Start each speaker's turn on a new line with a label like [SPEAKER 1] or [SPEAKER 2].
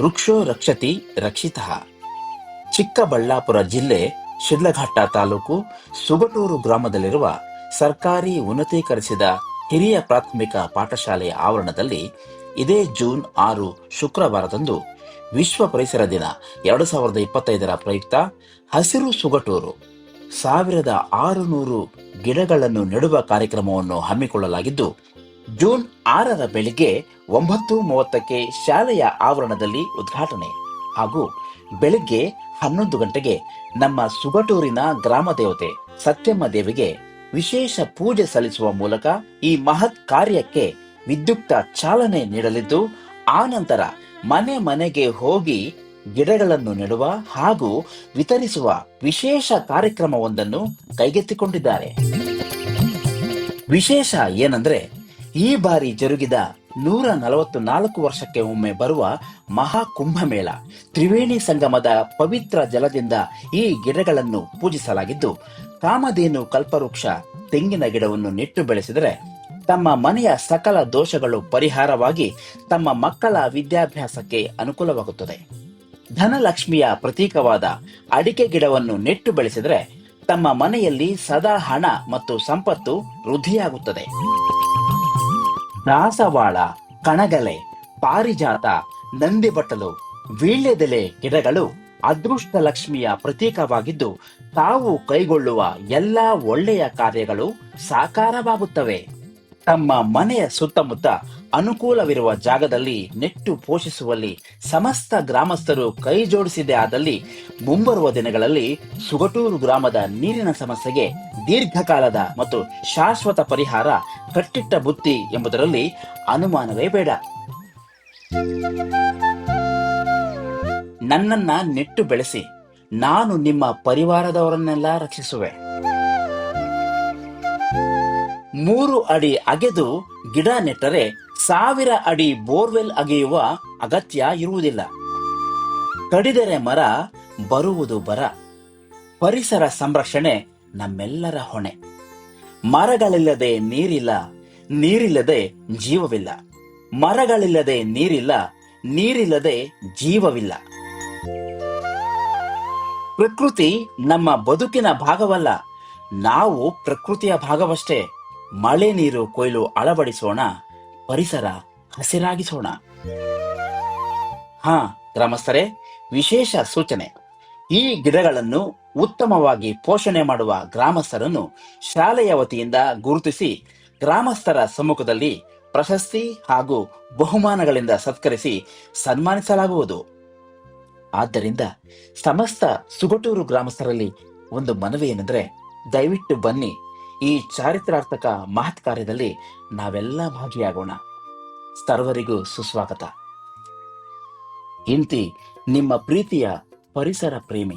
[SPEAKER 1] ವೃಕ್ಷೋ ರಕ್ಷತಿ ರಕ್ಷಿತ. ಚಿಕ್ಕಬಳ್ಳಾಪುರ ಜಿಲ್ಲೆ ಶಿಡ್ಲಘಟ್ಟ ತಾಲೂಕು ಸುಗಟೂರು ಗ್ರಾಮದಲ್ಲಿರುವ ಸರ್ಕಾರಿ ಉನ್ನತೀಕರಿಸಿದ ಹಿರಿಯ ಪ್ರಾಥಮಿಕ ಪಾಠಶಾಲೆಯ ಆವರಣದಲ್ಲಿ ಇದೇ ಜೂನ್ ಆರು ಶುಕ್ರವಾರದಂದು ವಿಶ್ವ ಪರಿಸರ ದಿನ ಎರಡು ಸಾವಿರದ ಇಪ್ಪತ್ತೈದರ ಪ್ರಯುಕ್ತ ಹಸಿರು ಸುಗಟೂರು. ಸಾವಿರದ ಆರುನೂರು ಗಿಡಗಳನ್ನು ನೆಡುವ ಕಾರ್ಯಕ್ರಮವನ್ನು ಹಮ್ಮಿಕೊಳ್ಳಲಾಗಿದ್ದು ಜೂನ್ ಆರರ ಬೆಳಿಗ್ಗೆ ಒಂಬತ್ತು ಮೂವತ್ತಕ್ಕೆ ಶಾಲೆಯ ಆವರಣದಲ್ಲಿ ಉದ್ಘಾಟನೆ ಹಾಗೂ ಬೆಳಿಗ್ಗೆ ಹನ್ನೊಂದು ಗಂಟೆಗೆ ನಮ್ಮ ಸುಬಟೂರಿನ ಗ್ರಾಮ ದೇವತೆ ಸತ್ಯಮ್ಮ ದೇವಿಗೆ ವಿಶೇಷ ಪೂಜೆ ಸಲ್ಲಿಸುವ ಮೂಲಕ ಈ ಮಹತ್ ಕಾರ್ಯಕ್ಕೆ ವಿದ್ಯುಕ್ತ ಚಾಲನೆ ನೀಡಲಿದ್ದು ಆನಂತರ ಮನೆ ಮನೆಗೆ ಹೋಗಿ ಗಿಡಗಳನ್ನು ನೆಡುವ ಹಾಗೂ ವಿತರಿಸುವ ವಿಶೇಷ ಕಾರ್ಯಕ್ರಮವೊಂದನ್ನು ಕೈಗೆತ್ತಿಕೊಂಡಿದ್ದಾರೆ. ವಿಶೇಷ ಏನಂದ್ರೆ ಈ ಬಾರಿ ಜರುಗಿದ ನೂರ ನಲವತ್ತು ನಾಲ್ಕು ವರ್ಷಕ್ಕೆ ಒಮ್ಮೆ ಬರುವ ಮಹಾ ಕುಂಭಮೇಳ ತ್ರಿವೇಣಿ ಸಂಗಮದ ಪವಿತ್ರ ಜಲದಿಂದ ಈ ಗಿಡಗಳನ್ನು ಪೂಜಿಸಲಾಗಿದ್ದು, ಕಾಮಧೇನು ಕಲ್ಪವೃಕ್ಷ, ತೆಂಗಿನ ಗಿಡವನ್ನು ನೆಟ್ಟು ಬೆಳೆಸಿದರೆ ತಮ್ಮ ಮನೆಯ ಸಕಲ ದೋಷಗಳು ಪರಿಹಾರವಾಗಿ ತಮ್ಮ ಮಕ್ಕಳ ವಿದ್ಯಾಭ್ಯಾಸಕ್ಕೆ ಅನುಕೂಲವಾಗುತ್ತದೆ. ಧನಲಕ್ಷ್ಮಿಯ ಪ್ರತೀಕವಾದ ಅಡಿಕೆ ಗಿಡವನ್ನು ನೆಟ್ಟು ಬೆಳೆಸಿದರೆ ತಮ್ಮ ಮನೆಯಲ್ಲಿ ಸದಾ ಹಣ ಮತ್ತು ಸಂಪತ್ತು ವೃದ್ಧಿಯಾಗುತ್ತದೆ. ದಾಸವಾಳ, ಕಣಗಲೆ, ಪಾರಿಜಾತ, ನಂದಿಬಟ್ಟಲು, ವೀಳ್ಯದೆಲೆ ಗಿಡಗಳು ಅದೃಷ್ಟ ಲಕ್ಷ್ಮಿಯ ಪ್ರತೀಕವಾಗಿದ್ದು, ತಾವು ಕೈಗೊಳ್ಳುವ ಎಲ್ಲಾ ಒಳ್ಳೆಯ ಕಾರ್ಯಗಳು ಸಾಕಾರವಾಗುತ್ತವೆ. ತಮ್ಮ ಮನೆಯ ಸುತ್ತಮುತ್ತ ಅನುಕೂಲವಿರುವ ಜಾಗದಲ್ಲಿ ನೆಟ್ಟು ಪೋಷಿಸುವಲ್ಲಿ ಸಮಸ್ತ ಗ್ರಾಮಸ್ಥರು ಕೈ ಜೋಡಿಸಿದೆ ಆದಲ್ಲಿ ಮುಂಬರುವ ದಿನಗಳಲ್ಲಿ ಸುಗಟೂರು ಗ್ರಾಮದ ನೀರಿನ ಸಮಸ್ಯೆಗೆ ದೀರ್ಘಕಾಲದ ಮತ್ತು ಶಾಶ್ವತ ಪರಿಹಾರ ಕಟ್ಟಿಟ್ಟ ಬುತ್ತಿ ಎಂಬುದರಲ್ಲಿ ಅನುಮಾನವೇ ಬೇಡ. ನನ್ನನ್ನ ನೆಟ್ಟು ಬೆಳೆಸಿ, ನಾನು ನಿಮ್ಮ ಪರಿವಾರದವರನ್ನೆಲ್ಲ ರಕ್ಷಿಸುವೆ. ಮೂರು ಅಡಿ ಅಗೆದು ಗಿಡ ನೆಟ್ಟರೆ ಸಾವಿರ ಅಡಿ ಬೋರ್ವೆಲ್ ಅಗೆಯುವ ಅಗತ್ಯ ಇರುವುದಿಲ್ಲ. ಕಡಿದರೆ ಮರ, ಬರುವುದು ಬರ. ಪರಿಸರ ಸಂರಕ್ಷಣೆ ನಮ್ಮೆಲ್ಲರ ಹೊಣೆ. ಮರಗಳಿಲ್ಲದೆ ನೀರಿಲ್ಲ, ನೀರಿಲ್ಲದೆ ಜೀವವಿಲ್ಲ. ಮರಗಳಿಲ್ಲದೆ ನೀರಿಲ್ಲ, ನೀರಿಲ್ಲದೆ ಜೀವವಿಲ್ಲ. ಪ್ರಕೃತಿ ನಮ್ಮ ಬದುಕಿನ ಭಾಗವಲ್ಲ, ನಾವು ಪ್ರಕೃತಿಯ ಭಾಗವಷ್ಟೇ. ಮಳೆ ನೀರು ಕೊಯ್ಲು ಅಳವಡಿಸೋಣ, ಪರಿಸರ ಹಸಿರಾಗಿಸೋಣ. ಹಾ, ಗ್ರಾಮಸ್ಥರೇ, ವಿಶೇಷ ಸೂಚನೆ. ಈ ಗಿಡಗಳನ್ನು ಉತ್ತಮವಾಗಿ ಪೋಷಣೆ ಮಾಡುವ ಗ್ರಾಮಸ್ಥರನ್ನು ಶಾಲೆಯ ವತಿಯಿಂದ ಗುರುತಿಸಿ ಗ್ರಾಮಸ್ಥರ ಸಮ್ಮುಖದಲ್ಲಿ ಪ್ರಶಸ್ತಿ ಹಾಗೂ ಬಹುಮಾನಗಳಿಂದ ಸತ್ಕರಿಸಿ ಸನ್ಮಾನಿಸಲಾಗುವುದು. ಆದ್ದರಿಂದ ಸಮಸ್ತ ಸುಗಟೂರು ಗ್ರಾಮಸ್ಥರಲ್ಲಿ ಒಂದು ಮನವಿ ಏನೆಂದರೆ ದಯವಿಟ್ಟು ಬನ್ನಿ. ಈ ಚಾರಿತ್ರಾರ್ಥಕ ಮಹತ್ ಕಾರ್ಯದಲ್ಲಿ ನಾವೆಲ್ಲ ಭಾಗಿಯಾಗೋಣ. ಸರ್ವರಿಗೂ ಸುಸ್ವಾಗತ. ಇಂತಿ ನಿಮ್ಮ ಪ್ರೀತಿಯ ಪರಿಸರ ಪ್ರೇಮಿ.